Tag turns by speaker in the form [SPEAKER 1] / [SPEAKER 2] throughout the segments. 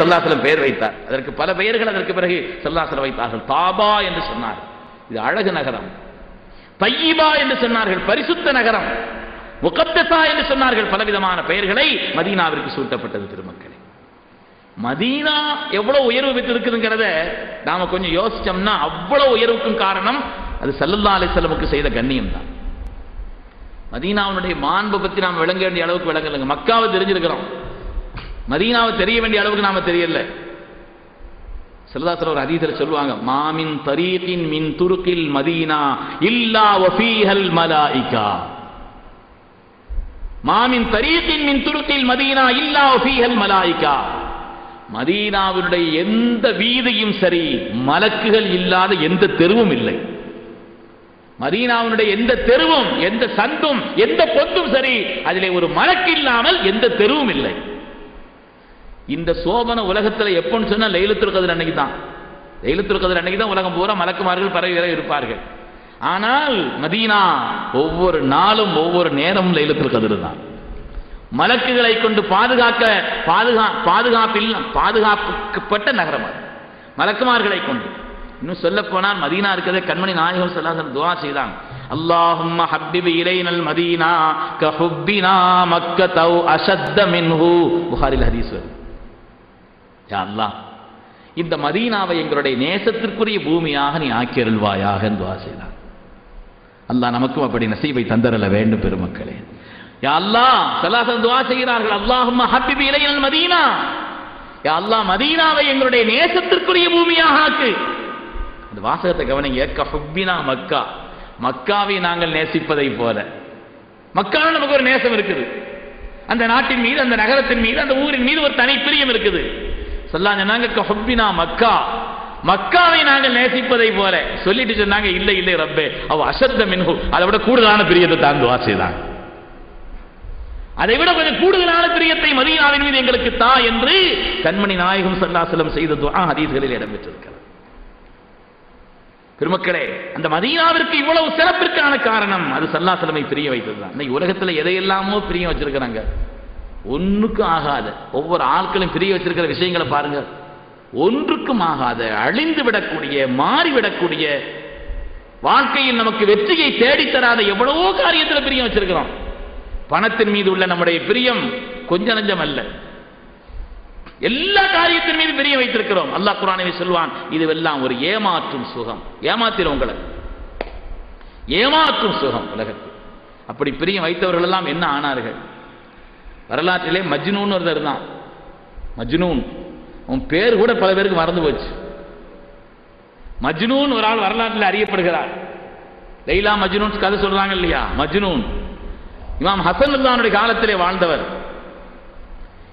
[SPEAKER 1] சல்லாசலம் பெயர் வைத்தார். அதற்கு பல பெயர்கள் அதற்கு பிறகு சல்லாசலம் வைத்தார்கள். தாபா என்று சொன்னார் இது அழகு நகரம். தையிபா என்று சொன்னார்கள். பரிசுத்த நகரம். முகத்தசா என்று சொன்னார்கள். பலவிதமான பெயர்களை மதீனாவிற்கு சூட்டப்பட்டது திருமக்களே. மதீனா எவ்வளவு உயர்வு பெற்று இருக்குதுங்கிறத நாம கொஞ்சம் யோசிச்சோம்னா அவ்வளவு உயர்வுக்கும் காரணம் அது சல்லல்லா அலிசல்லமுக்கு செய்த கண்ணியம் தான் மதீனாவுடைய மாண்பை பத்தி நாம் விளங்க வேண்டிய அளவுக்கு விளங்கலைங்க. மக்காவை தெரிஞ்சிருக்கிறோம். மதீனாவை தெரிய வேண்டிய அளவுக்கு நாம தெரியல. செல்லதாசர் ஒரு அதீதர் சொல்லுவாங்க மாமின் தரீகின் மின் துருக்கில் மதீனா இல்லா வஃபீஹல் மலாயிகா. மாமின் தரீகின் மின் துருக்கில் மதீனா இல்லா வஃபீஹல் மலாயிகா. மதீனாவினுடைய எந்த வீதியும் சரி மலக்குகள் இல்லாத எந்த தெருவும் இல்லை. மதீனாவினுடைய எந்த தெருவும் எந்த சந்தும் எந்த பொத்தும் சரி அதிலே ஒரு மலக்கு இல்லாமல் எந்த தெருவும் இல்லை. இந்த சோபனை உலகத்தில் எப்போன்னு சொன்னால் லைலத்துல் கதிர் அன்னைக்கு தான். லைலத்துல் கதிர் அன்னைக்கு தான் உலகம் பூரா மலக்குமார்கள் பறவை வரை இருப்பார்கள். ஆனால் மதீனா ஒவ்வொரு நாளும் ஒவ்வொரு நேரமும் லைலத்துல் கதிர் தான். மலக்குகளை கொண்டு பாதுகாக்க பாதுகா பாதுகாப்பில் பாதுகாக்கப்பட்ட நகரம் அது. மலக்குமார்களை கொண்டு. இன்னும் சொல்ல போனால் மதீனா இருக்கிறதே கண்மணி நாயகம் சொல்லாசன் துவா செய்தாங்க. அல்லாஹும் ஹப்பிபி இலைனல் மதீனா கஹுப்பினா தௌ அசத்த மின்ஹு. புகாரில் ஹதீஸ் யா அல்லாஹ். இந்த மதீனாவை எங்களுடைய நேசத்திற்குரிய பூமியாக நீ ஆக்கியருள்வாயாக என்று துவா செய்தான் அல்லாஹ் நமக்கும் அப்படி நசீபை தந்தரல வேண்டும் பெருமக்களே. யா அல்லாஹ் சலாசன் துவா செய்கிறார்கள். அல்லாஹும் ஹப்பிபி இலைனல் மதீனா. யா அல்லாஹ் மதீனாவை எங்களுடைய நேசத்திற்குரிய பூமியாக ஆக்கு. அந்த வாசகத்தை கவனிங்க. கஹுப்பினா மக்கா. மக்காவை நாங்கள் நேசிப்பதை போல. மக்காவில் நமக்கு ஒரு நேசம் இருக்குது. அந்த நாட்டின் மீது அந்த நகரத்தின் மீது அந்த ஊரின் மீது ஒரு தனி பிரியம் இருக்குது. சொல்லா சொன்னாங்க கஹுப்பினா மக்கா. மக்காவை நாங்கள் நேசிப்பதை போல. சொல்லிட்டு சொன்னாங்க இல்லை இல்லை ரப்பே. அவ அசத்த மின்ஹு. அதை விட கூடுதலான பிரியத்தை தான் துவா அதை விட கொஞ்சம் கூடுதலான பிரியத்தை மதியாவின் மீது எங்களுக்கு தா என்று கண்மணி நாயகம் சல்லாசலம் செய்த துவா ஹதீஸ்களில் இடம்பெற்றிருக்கிறது. பெருமக்களே அந்த மதீனாவிற்கு இவ்வளவு சிறப்பிற்கான காரணம் அது சல்லாசலமை பிரிய வைத்ததுதான். இன்னைக்கு உலகத்தில் எதையெல்லாமோ பிரிய வச்சிருக்கிறாங்க. ஒன்றுக்கும் ஆகாத ஒவ்வொரு ஆட்களும் பிரிய வச்சிருக்கிற விஷயங்களை பாருங்க. ஒன்றுக்கும் ஆகாத அழிந்து விடக்கூடிய மாறிவிடக்கூடிய வாழ்க்கையில் நமக்கு வெற்றியை தேடித்தராத எவ்வளவோ காரியத்தில் பிரியம் வச்சிருக்கிறோம். பணத்தின் மீது உள்ள நம்முடைய பிரியம் கொஞ்ச நஞ்சம் அல்ல. எல்லா காரியத்தின் மீது பிரிய வைத்திருக்கிறோம். அல்லாஹ் குரானவை சொல்வான் இதுவெல்லாம் ஒரு ஏமாற்றும் சுகம். ஏமாத்திரும் உங்களை. ஏமாற்றும் சுகம் உலகத்தில். அப்படி பிரியம் வைத்தவர்கள் எல்லாம் என்ன ஆனார்கள்? வரலாற்றிலே மஜ்னூன் ஒருத்தர் தான் மஜ்னூன். உன் பேர் கூட பல பேருக்கு மறந்து போச்சு. மஜ்னூன் ஒரு ஆள் வரலாற்றில் அறியப்படுகிறார். லைலா மஜ்னூன் கதை சொல்றாங்க இல்லையா? மஜ்னூன். இமாம் ஹசன் அல்லானுடைய காலத்திலே வாழ்ந்தவர்.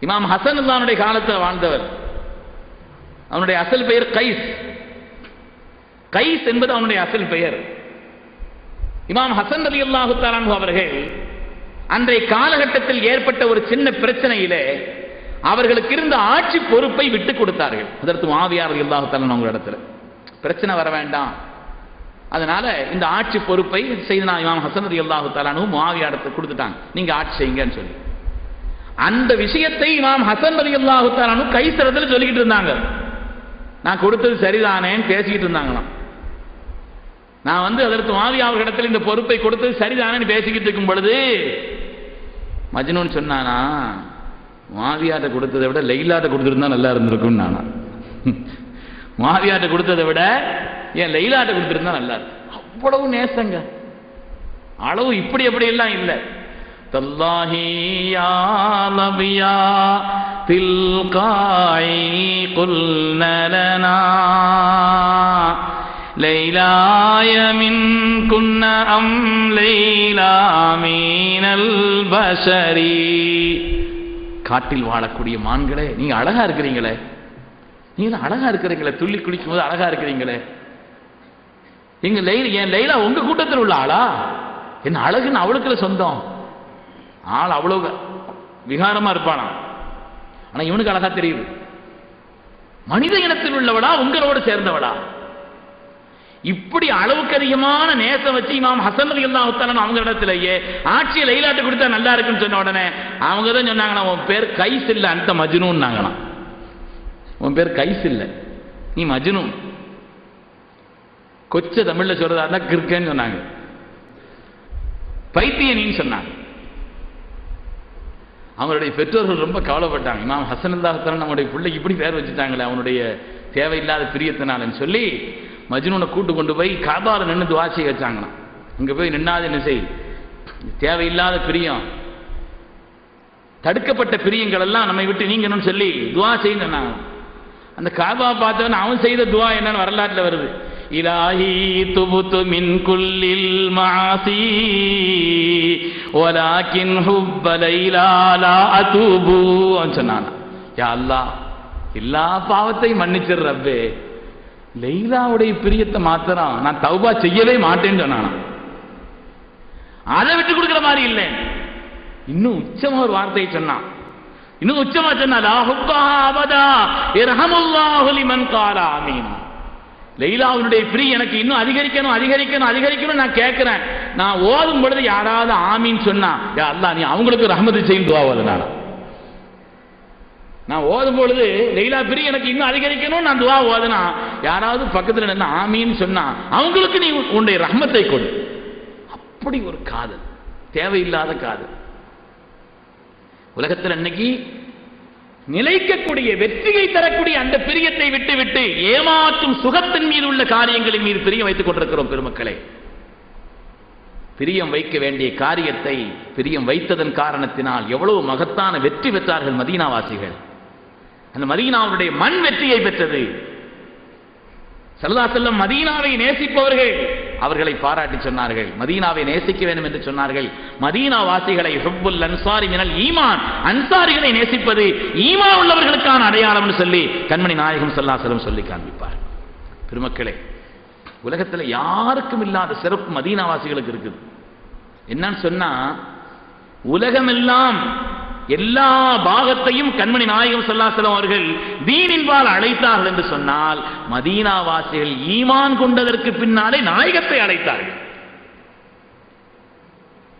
[SPEAKER 1] இமாம் ஹசன் அல்லானுடைய காலத்தில் வாழ்ந்தவர். அவனுடைய அசல் பெயர் கைஸ். கைஸ் என்பது அவனுடைய அசல் பெயர். இமாம் ஹசன் அலி அல்லாஹு அவர்கள் அன்றைய காலகட்டத்தில் ஏற்பட்ட ஒரு சின்ன பிரச்சனையிலே அவர்களுக்கு இருந்த ஆட்சி பொறுப்பை விட்டுக் கொடுத்தார்கள். அதற்கு மாவியார் அல்லாஹு தாலான் அவங்க இடத்துல பிரச்சனை வர வேண்டாம். அதனால இந்த ஆட்சி பொறுப்பை செய்தனா இமாம் ஹசன் அலி அல்லாஹு தாலானும் மாவியாரத்தை கொடுத்துட்டாங்க. நீங்க ஆட்சி செய்யுங்கன்னு சொல்லி. அந்த விஷயத்தை இமாம் ஹசன் அலி அல்லாஹு தாலானு கைசரத்தில் சொல்லிக்கிட்டு இருந்தாங்க. நான் கொடுத்தது சரிதானேன்னு பேசிக்கிட்டு இருந்தாங்களாம். நான் வந்து அதற்கு மாவி அவர்களிடத்தில் இந்த பொறுப்பை கொடுத்தது சரிதானேன்னு பேசிக்கிட்டு இருக்கும் பொழுது மஜ்னூன் சொன்னானா மாவியாட்ட கொடுத்ததை விட லெய்லாட்ட கொடுத்துருந்தா நல்லா இருந்திருக்கும் நானா. மாவியாட்ட கொடுத்ததை விட ஏன் லெய்லாட்ட கொடுத்துருந்தா நல்லா இருக்கும் அவ்வளவு நேசங்க. அளவு இப்படி எப்படி எல்லாம் இல்லை. தல்லாஹியா லபியா தில்காய் குல்ன ليلاي من كن أم ليلى من البشر காட்டில் வாழக்கூடிய மான்களே நீங்க அழகா இருக்கிறீங்களே நீங்க அழகா இருக்கிறீங்களே துள்ளி குளிக்கும் போது அழகா இருக்கிறீங்களே எங்க லைலா என் லைலா உங்க கூட்டத்தில் உள்ள ஆளா என்ன அழகுன்னு அவளுக்குள்ள சொந்தம் ஆள் அவ்வளவு விகாரமா இருப்பானா ஆனா இவனுக்கு அழகா தெரியுது மனித இனத்தில் உள்ளவளா உங்களோடு சேர்ந்தவளா இப்படி அளவுக்கு அதிகமான நேசம் வச்சு இமாம் ஹசன் அலி அல்லா அவங்க இடத்துலயே ஆட்சியை லைலாட்டு கொடுத்தா நல்லா இருக்குன்னு சொன்ன உடனே அவங்க தான் சொன்னாங்கண்ணா உன் பேர் கைஸ் இல்லை அந்த மஜ்னூன்னாங்கண்ணா உன் பேர் கைஸ் இல்லை நீ மஜ்னு கொச்ச தமிழ்ல சொல்றதா இருந்தா கிருக்கேன்னு சொன்னாங்க. பைத்தியனின்னு சொன்னாங்க. அவங்களுடைய பெற்றோர்கள் ரொம்ப கவலைப்பட்டாங்க. இமாம் ஹசனந்தாகத்தான் நம்முடைய பிள்ளை இப்படி பேர் வச்சுட்டாங்களே அவனுடைய தேவையில்லாத பிரியத்தினாலன்னு சொல்லி மஜ்னூனை கூட்டு கொண்டு போய் காபாவில் நின்று துவா செய்ய வச்சாங்களாம். அங்கே போய் நின்னாது என்ன செய்? தேவையில்லாத பிரியம். தடுக்கப்பட்ட பிரியங்கள் எல்லாம் நம்மை விட்டு நீங்கணும்னு சொல்லி துவா செய்யணும் அந்த காபா பார்த்தவன் அவன் செய்த துவா என்னன்னு வரலாற்றுல வருது. இலாஹி துபுத்து மின் குல்லில் மாசி ஒலாக்கின் ஹுப்பலைலாலா லைலா அதூபு அவன் சொன்னான் யா அல்லாஹ் எல்லா பாவத்தையும் மன்னிச்சிடுறப்பே ரப்பே லைலாவுடைய பிரியத்தை மாத்திரம் நான் தௌபா செய்யவே மாட்டேன்னு சொன்னானா? அதை விட்டு கொடுக்குற மாதிரி இல்லை. இன்னும் உச்சமா ஒரு வார்த்தையை சொன்னான். இன்னும் உச்சமா சொன்னான் லா ஹுப்பா அபதா இரஹமுல்லாஹு லிமன் கால ஆமீன். லைலாவுடைய பிரி எனக்கு இன்னும் அதிகரிக்கணும் அதிகரிக்கணும் அதிகரிக்கணும் நான் கேட்கிறேன். நான் ஓதும் பொழுது யாராவது ஆமீன் சொன்னா யா அல்லா நீ அவங்களுக்கு ரஹமது செய்யும் துவா ஓதுனானா? நான் ஓதும் பொழுது லைலா பிரி எனக்கு இன்னும் அதிகரிக்கணும் நான் துவா ஓதுனா. யாராவது பக்கத்துல நின்று ஆமின்னு சொன்னா அவங்களுக்கு நீ உன்னுடைய ரஹமத்தை கொடு. அப்படி ஒரு காதல் தேவையில்லாத காதல். உலகத்தில் அன்னைக்கு நிலைக்கக்கூடிய வெற்றியை தரக்கூடிய அந்த பிரியத்தை விட்டு விட்டு ஏமாற்றும் சுகத்தின் மீது உள்ள காரியங்களின் மீது பிரியம் வைத்துக் கொண்டிருக்கிறோம் பெருமக்களே. பிரியம் வைக்க வேண்டிய காரியத்தை பிரியம் வைத்ததன் காரணத்தினால் எவ்வளவு மகத்தான வெற்றி பெற்றார்கள் மதீனாவாசிகள். அந்த மதீனாவுடைய மண் வெற்றியை பெற்றது. சல்லா செல்லம் மதீனாவை நேசிப்பவர்கள் அவர்களை பாராட்டி சொன்னார்கள். மதீனாவை நேசிக்க வேண்டும் என்று சொன்னார்கள். மதீனா வாசிகளை ஹுப்புல் அன்சாரி மினல் ஈமான் அன்சாரிகளை நேசிப்பது ஈமா உள்ளவர்களுக்கான அடையாளம் சொல்லி கண்மணி நாயகம் சல்லா செல்லம் சொல்லி காண்பிப்பார். பெருமக்களே உலகத்தில் யாருக்கும் இல்லாத சிறப்பு மதீனா வாசிகளுக்கு இருக்குது. என்னன்னு சொன்னா உலகமெல்லாம் எல்லா பாகத்தையும் கண்மணி நாயகம் சொல்லாசலம் அவர்கள் தீனின்பால் அழைத்தார்கள் என்று சொன்னால் மதீனாவாசிகள் ஈமான் கொண்டதற்கு பின்னாலே நாயகத்தை அழைத்தார்கள்.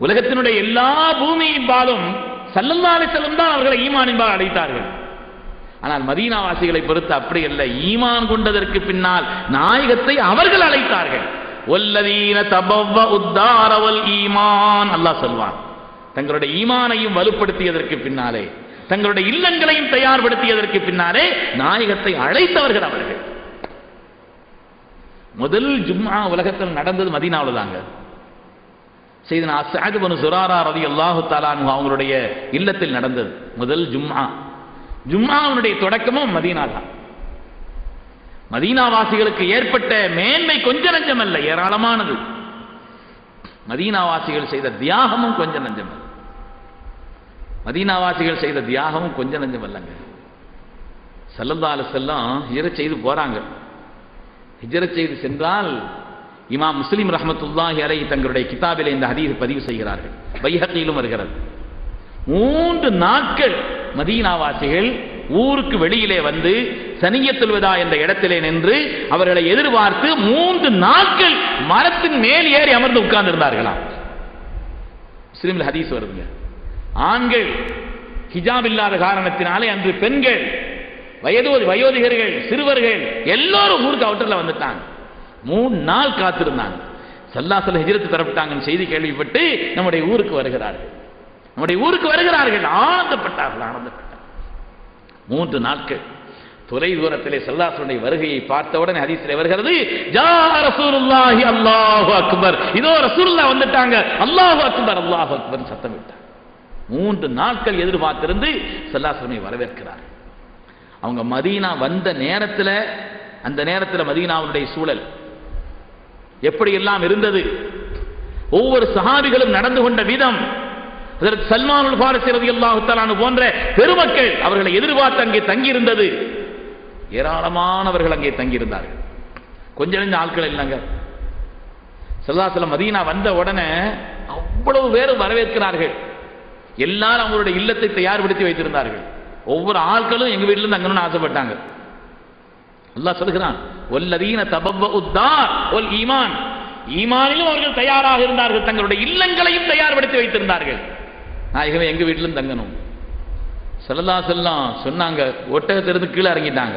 [SPEAKER 1] உலகத்தினுடைய எல்லா பூமியின்பாலும் சல்லல்லாலை செல்லும் தான் அவர்களை ஈமானின்பால் அழைத்தார்கள். ஆனால் மதீனாவாசிகளை பொறுத்து அப்படி அல்ல ஈமான் கொண்டதற்கு பின்னால் நாயகத்தை அவர்கள் அழைத்தார்கள். ஒல்லதீன தபவ உத்தாரவல் ஈமான் அல்லாஹ் சொல்வான். தங்களுடைய ஈமானையும் வலுப்படுத்தியதற்கு பின்னாலே தங்களுடைய இல்லங்களையும் தயார்படுத்தியதற்கு பின்னாலே நாயகத்தை அழைத்தவர்கள் அவர்கள். முதல் ஜும்மா உலகத்தில் நடந்தது மதினாவில் தாங்க செய்தனா அசாது பனு சுராரா ரதி அல்லாஹு தாலானு அவங்களுடைய இல்லத்தில் நடந்தது முதல் ஜும்மா ஜும்மாவுடைய தொடக்கமும் மதீனா தான். மதீனாவாசிகளுக்கு ஏற்பட்ட மேன்மை கொஞ்ச நஞ்சம் அல்ல ஏராளமானது. மதீனாவாசிகள் செய்த தியாகமும் கொஞ்ச நஞ்சம் மதீனாவாசிகள் செய்த தியாகமும் கொஞ்ச நஞ்சம் அல்லங்க. செல்லந்தால செல்லம் ஹிஜரத் செய்து போறாங்க. ஹிஜரத் செய்து சென்றால் இமாம் முஸ்லீம் ரஹமத்துல்லாஹி அலை தங்களுடைய கிதாபில் இந்த ஹதீஸ் பதிவு செய்கிறார்கள். பைஹத்திலும் வருகிறது. மூன்று நாட்கள் மதீனாவாசிகள் ஊருக்கு வெளியிலே வந்து சனியத்துல் விதா என்ற இடத்திலே நின்று அவர்களை எதிர்பார்த்து மூன்று நாட்கள் மரத்தின் மேல் ஏறி அமர்ந்து உட்கார்ந்திருந்தார்களாம். முஸ்லிம்ல ஹதீஸ் வருதுங்க. ஆண்கள் ஹிஜாப் இல்லாத காரணத்தினாலே அன்று பெண்கள் வயதோ வயோதிகர்கள் சிறுவர்கள் எல்லோரும் ஊருக்கு அவுட்டர்ல வந்துட்டாங்க. மூணு நாள் காத்திருந்தாங்க. சல்லாசல ஹிஜரத்து தரப்பட்டாங்கன்னு செய்தி கேள்விப்பட்டு நம்முடைய ஊருக்கு வருகிறார்கள். நம்முடைய ஊருக்கு வருகிறார்கள். ஆனந்தப்பட்டார்கள் ஆனந்தப்பட்டார்கள். மூன்று நாட்கள். தொலை தூரத்திலே சல்லாசுடைய வருகையை பார்த்தவுடனே ஹதீஸிலே வருகிறது ஜா ரசூலுல்லாஹி அல்லாஹு அக்பர். இதோ ரசூலுல்லாஹ் வந்துட்டாங்க. அல்லாஹு அக்பர் அல்லாஹு அக்பர் சத்தம் விட்டார். மூன்று நாட்கள் எதிர்பார்த்திருந்து சல்லாசுரமை வரவேற்கிறார். அவங்க மதீனா வந்த நேரத்தில் அந்த நேரத்தில் மதீனாவுடைய சூழல் எப்படி எல்லாம் இருந்தது? ஒவ்வொரு சஹாபிகளும் நடந்து கொண்ட விதம். அதற்கு சல்மான் பாரசி ரதி அல்லாஹு போன்ற பெருமக்கள் அவர்களை எதிர்பார்த்து அங்கே தங்கியிருந்தது. ஏராளமானவர்கள் அங்கே தங்கியிருந்தார்கள். கொஞ்ச நெஞ்ச ஆட்கள் இல்லைங்க. செல்லாசலம் மதீனா வந்த உடனே அவ்வளவு பேரும் வரவேற்கிறார்கள். எல்லாரும் அவங்களுடைய இல்லத்தை தயார்படுத்தி வைத்திருந்தார்கள். ஒவ்வொரு ஆட்களும் எங்க வீட்டில தங்கணும்னு ஆசைப்பட்டாங்க. அல்லாஹ் சொல்கிறான் ஒல்லதீன தபவ உத்தார் ஒல் ஈமான். ஈமானிலும் அவர்கள் தயாராக இருந்தார்கள். தங்களுடைய இல்லங்களையும் தயார்படுத்தி வைத்திருந்தார்கள். நாயகமே எங்க வீட்டிலும் தங்கணும். சல்லல்லா செல்லாம் சொன்னாங்க ஒட்டகத்திலிருந்து கீழே இறங்கிட்டாங்க.